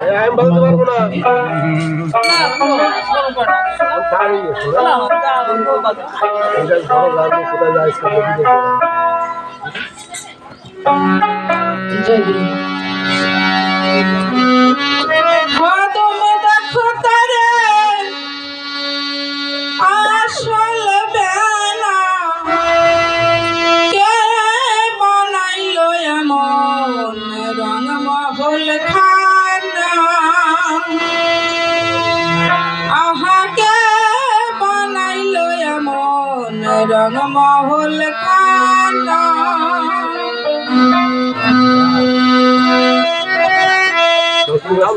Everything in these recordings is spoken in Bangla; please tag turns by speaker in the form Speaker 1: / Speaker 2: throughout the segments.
Speaker 1: আমি বলতে পারব না।
Speaker 2: আসল বেলা। কে বানাইলো এমন রং মহল খানা আহা কে এমন রং মহল খানা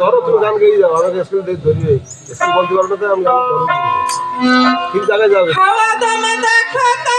Speaker 1: ধরো তুমি গান গেয়ে যাও আমাকে স্কুল ধরিয়ে স্কুল বলতে পারো না আমি ঠিক জায়গায় যাবে।
Speaker 2: দেখো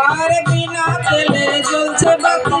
Speaker 2: আর বিনা তেলে চলছে বাতি।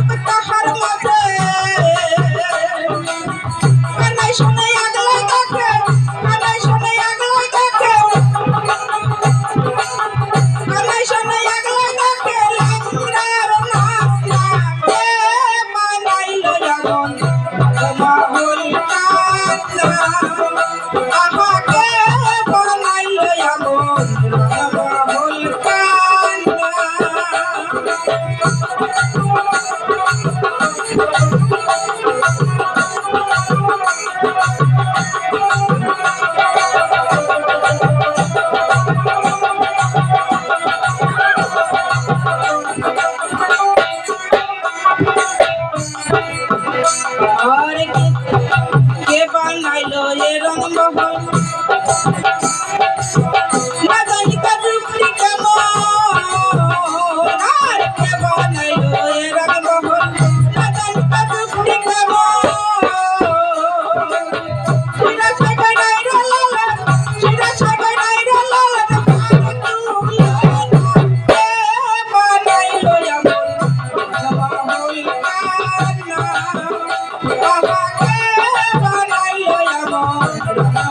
Speaker 2: Thank you.